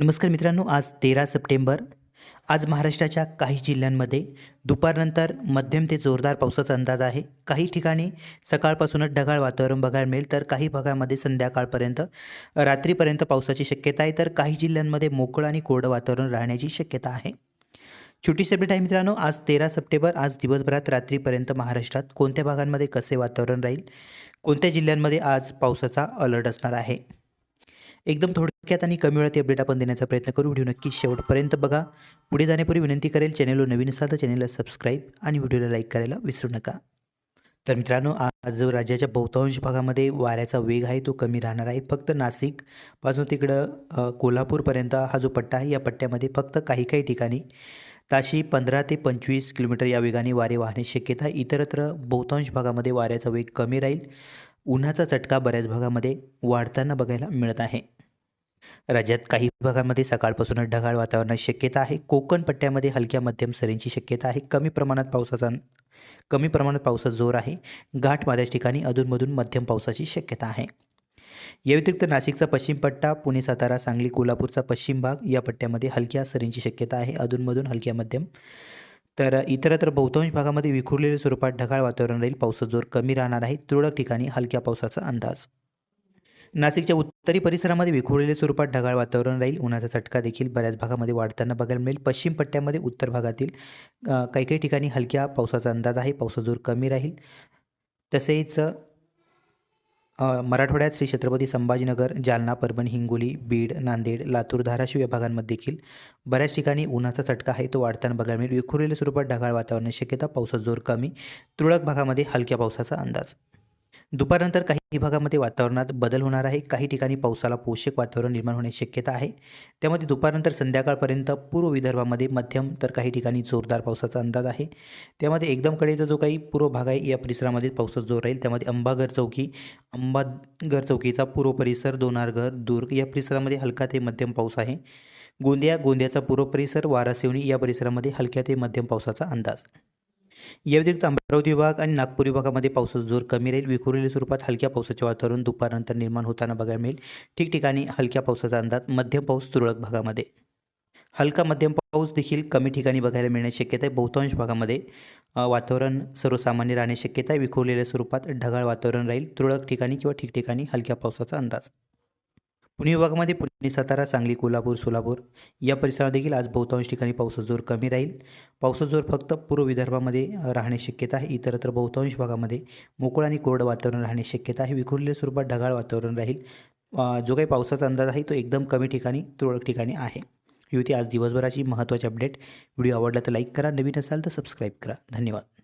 नमस्कार मित्रांनो आज तेरा सप्टेंबर. आज महाराष्ट्राच्या काही जिल्ह्यांमध्ये दुपारनंतर मध्यम ते जोरदार पावसाचा अंदाज आहे. काही ठिकाणी सकाळपासूनच ढगाळ वातावरण बघायला मिळेल तर काही भागामध्ये संध्याकाळपर्यंत रात्रीपर्यंत पावसाची शक्यता आहे तर काही जिल्ह्यांमध्ये मोकळं आणि कोरडं वातावरण राहण्याची शक्यता आहे. छोटी अपडेट आहे मित्रांनो आज तेरा सप्टेंबर आज दिवसभरात रात्रीपर्यंत महाराष्ट्रात कोणत्या भागांमध्ये कसे वातावरण राहील? कोणत्या जिल्ह्यांमध्ये आज पावसाचा अलर्ट असणार आहे? एकदम थोडक्यात आणि कमी वेळात अपडेट आपण देण्याचा प्रयत्न करू. व्हिडिओ नक्की शेवटपर्यंत बघा. पुढे जाण्यापूर्वी विनंती करेल चॅनलवर नवीन असाल तर चॅनलला सबस्क्राईब आणि व्हिडिओला लाईक करायला विसरू नका. तर मित्रांनो आज जो राज्याच्या बहुतांश भागामध्ये वाऱ्याचा वेग आहे तो कमी राहणार आहे. फक्त नाशिकपासून तिकडं कोल्हापूरपर्यंत हा जो पट्टा आहे या पट्ट्यामध्ये फक्त काही काही ठिकाणी ताशी पंधरा ते पंचवीस किलोमीटर या वेगाने वारे वाहण्याची शक्यता आहे. इतरत्र बहुतांश भागामध्ये वाऱ्याचा वेग कमी राहील. उन्हाचा चटका बऱ्याच भागामध्ये वाढताना बघायला मिळत आहे. राज्यात काही भागामध्ये सकाळपासूनच ढगाळ वातावरणाची शक्यता आहे. कोकण पट्ट्यामध्ये हलक्या मध्यम सरींची शक्यता आहे. कमी प्रमाणात पावसाचा कमी प्रमाणात पावसाचा जोर आहे. घाट माझ्याच ठिकाणी अधूनमधून मध्यम पावसाची शक्यता आहे. या व्यतिरिक्त नाशिकचा पश्चिम पट्टा पुणे सातारा सांगली कोल्हापूरचा पश्चिम भाग या पट्ट्यामध्ये हलक्या सरींची शक्यता आहे. अधूनमधून हलक्या मध्यम तर इतरत्र बहुतांश भागामध्ये विखुरलेल्या स्वरूपात ढगाळ वातावरण राहील. पावसाचा जोर कमी राहणार आहे. तुरळक ठिकाणी हलक्या पावसाचा अंदाज नाशिकच्या उत्तरी परिसरामध्ये विखुरलेल्या स्वरूपात ढगाळ वातावरण राहील. उन्हाचा चटका देखील बऱ्याच भागामध्ये वाढताना बघायला मिळेल. पश्चिम पट्ट्यामध्ये उत्तर भागातील काही काही ठिकाणी हलक्या पावसाचा अंदाज आहे. पावसाचा जोर कमी राहील. तसेच मराठवाड्यात श्री छत्रपती संभाजीनगर जालना परभणी हिंगोली बीड नांदेड लातूर धाराशिव या भागांमध्ये देखील बऱ्याच ठिकाणी उन्हाचा चटका आहे. तो वाढताना बघायला मिळेल. विखुरलेल्या स्वरूपात ढगाळ वातावरणाची शक्यता पावसाचा जोर कमी तुरळक भागामध्ये हलक्या पावसाचा अंदाज. दुपारनंतर काही भागामध्ये वातावरणात बदल होणार आहे. काही ठिकाणी पावसाला पोषक वातावरण निर्माण होण्याची शक्यता आहे. त्यामध्ये दुपारनंतर संध्याकाळपर्यंत पूर्व विदर्भामध्ये मध्यम तर काही ठिकाणी जोरदार पावसाचा अंदाज आहे. त्यामध्ये एकदम कडेचा जो काही पूर्व भाग आहे या परिसरामध्ये पावसाचा जोर राहील. त्यामध्ये अंबाघर चौकी अंबाघर चौकीचा पूर्व परिसर दोनारघर दुर्ग या परिसरामध्ये हलका ते मध्यम पाऊस आहे. गोंदिया गोंदियाचा पूर्व परिसर वारासिवणी या परिसरामध्ये हलक्या ते मध्यम पावसाचा अंदाज. या व्यतिरिक्त अमरावती विभाग आणि नागपूर विभागामध्ये पावसाचा जोर कमी राहील. विखुरलेल्या स्वरूपात हलक्या पावसाचे वातावरण दुपारनंतर निर्माण होताना बघायला मिळेल. ठिकठिकाणी हलक्या पावसाचा अंदाज. मध्यम पाऊस तुरळक भागामध्ये. हलका मध्यम पाऊस देखील कमी ठिकाणी बघायला मिळण्याची शक्यता आहे. बहुतांश भागामध्ये वातावरण सर्वसामान्य राहण्याची शक्यता आहे. विखुरलेल्या स्वरूपात ढगाळ वातावरण राहील. तुरळक ठिकाणी किंवा ठिकठिकाणी हलक्या पावसाचा अंदाज. पुणे विभागामध्ये पुणे सातारा सांगली कोल्हापूर सोलापूर या परिसरात देखील आज बहुतांश ठिकाणी पावसाचा जोर कमी राहील. पावसाचा जोर फक्त पूर्व विदर्भामध्ये राहणे राहण्याची शक्यता आहे. इतरत्र बहुतांश भागामध्ये मोकळ आणि कोरडं वातावरण राहण्याची शक्यता आहे. विखुरलेल्या स्वरूपात ढगाळ वातावरण राहील. जो काही पावसाचा अंदाज आहे तो एकदम कमी ठिकाणी तुरळक ठिकाणी आहे. ही होती आज दिवसभराची महत्त्वाची अपडेट. व्हिडिओ आवडला तर लाईक करा. नवीन असाल तर सबस्क्राईब करा. धन्यवाद.